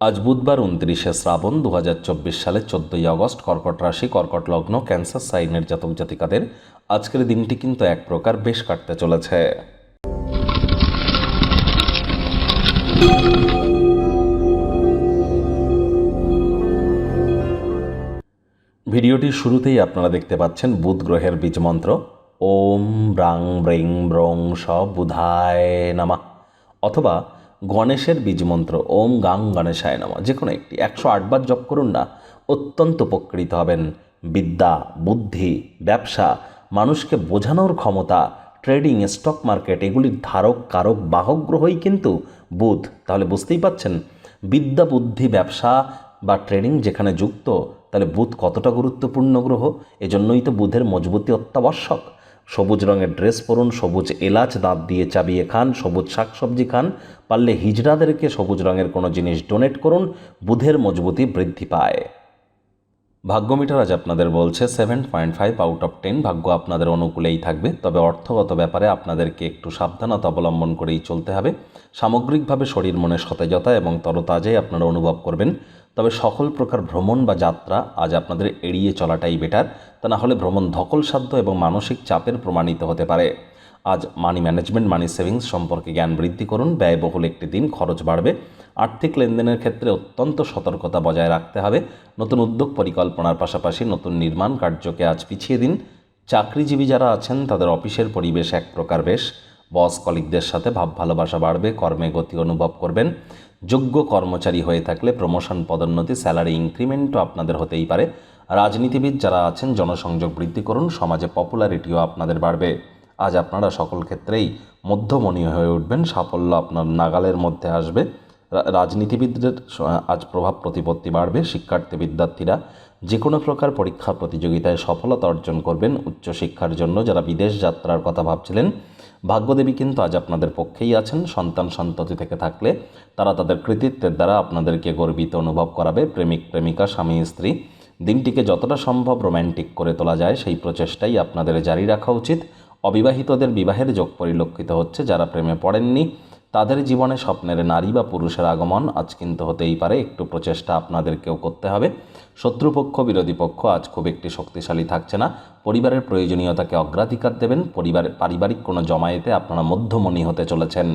আজ বুধবার উনত্রিশে শ্রাবণ দু সালের চোদ্দই আগস্ট কর্কট রাশি, কর্কট লগ্ন, ক্যান্সার, সাইনের জাতক জাতিকাদের আজকের দিনটি কিন্তু এক প্রকার বেশ কাটতে চলেছে। ভিডিওটির শুরুতেই আপনারা দেখতে পাচ্ছেন বুধ গ্রহের বীজমন্ত্র ওম ব্রাং ব্রিং ব্রং স বুধায় নামা। অথবা গণেশের বীজমন্ত্র ওম গাং গণেশায় নামা। যে কোনো একটি, একশো আটবার জপ করুন না, অত্যন্ত উপকৃত হবেন। বিদ্যা, বুদ্ধি, ব্যবসা, মানুষকে বোঝানোর ক্ষমতা, ট্রেডিং, স্টক মার্কেট, এগুলির ধারক, কারক, বাহক গ্রহই কিন্তু বুধ। তাহলে বুঝতেই পাচ্ছেন, বিদ্যা, বুদ্ধি, ব্যবসা বা ট্রেডিং যেখানে যুক্ত, তাহলে বুধ কতটা গুরুত্বপূর্ণ গ্রহ? এজন্যই তো বুধের মজবুতি অত্যাবশ্যক। সবুজ রঙের ড্রেস পরুন, সবুজ এলাচ দাঁত দিয়ে চাবিয়ে খান, সবুজ শাকসবজি খান, পারলে হিজড়াদেরকে সবুজ রঙের কোনো জিনিস ডোনেট করুন, বুধের মজবুতি বৃদ্ধি পায়। ভাগ্যমিটার আজ আপনাদের বলছে seven point five out of ten ভাগ্য আপনাদের অনুকূলেই থাকবে, তবে অর্থগত ব্যাপারে আপনাদেরকে একটু সাবধানতা অবলম্বন করেই চলতে হবে। সামগ্রিকভাবে শরীর মনে সতেজতা এবং তরতাজাই আপনারা অনুভব করবেন। তবে সকল প্রকার ভ্রমণ বা যাত্রা আজ আপনাদের এড়িয়ে চলাটাই বেটার তা না হলে ভ্রমণ ধকলসাধ্য এবং মানসিক চাপের প্রমাণিত হতে পারে। আজ মানি ম্যানেজমেন্ট মানি সেভিংস সম্পর্কে জ্ঞান বৃদ্ধি করুন। ব্যয়বহুল একটি দিন খরচ বাড়বে। আর্থিক লেনদেনের ক্ষেত্রে অত্যন্ত সতর্কতা বজায় রাখতে হবে। নতুন উদ্যোগ পরিকল্পনার পাশাপাশি নতুন নির্মাণ কার্যকে আজ পিছিয়ে দিন। চাকরিজীবী যারা আছেন, তাদের অফিসের পরিবেশ এক প্রকার বেশ। বস কলিকদের সাথে ভাব ভালোবাসা বাড়বে, কর্মে গতি অনুভব করবেন। যোগ্য কর্মচারী হয়ে থাকলে প্রমোশন পদোন্নতি স্যালারি ইনক্রিমেন্টও আপনাদের হতেই পারে। রাজনীতিবিদ যারা আছেন, জনসংযোগ বৃদ্ধি করুন। সমাজে পপুলারিটিও আপনাদের বাড়বে। আজ আপনারা সকল ক্ষেত্রেই মধ্যমণীয় হয়ে উঠবেন, সাফল্য আপনার নাগালের মধ্যে আসবে। রাজনীতিবিদদের আজ প্রভাব প্রতিপত্তি বাড়বে, শিক্ষার্থী বিদ্যার্থীরা যে কোনো প্রকার পরীক্ষা প্রতিযোগিতায় সফলতা অর্জন করবেন, উচ্চশিক্ষার জন্য যারা বিদেশ যাত্রার কথা ভাবছিলেন, ভাগ্যদেবী কিন্তু আজ আপনাদের পক্ষেই আছেন। সন্তান সন্ততি থেকে থাকলে তারা তাদের কৃতিত্বের দ্বারা আপনাদেরকে গর্বিত অনুভব করাবে। প্রেমিক, প্রেমিকা, স্বামী, স্ত্রী, দিনটিকে যতটা সম্ভব রোম্যান্টিক করে তোলা যায়, সেই প্রচেষ্টাই আপনাদের জারি রাখা উচিত। অবিবাহিতদের বিবাহের যোগ পরিলক্ষিত হচ্ছে যারা প্রেমে পড়েননি। তাদের জীবনে স্বপ্নের নারী বা পুরুষের আগমন আজ কিন্তু হতেই পারে। একটু প্রচেষ্টা আপনাদেরকেও করতে হবে। শত্রুপক্ষ, বিরোধী পক্ষ আজ খুব একটি শক্তিশালী থাকছে না। পরিবারের প্রয়োজনীয়তাকে অগ্রাধিকার দেবেন। পরিবারের পারিবারিক কোনো জমায়েতে আপনারা মধ্যমণি হতে চলেছেন।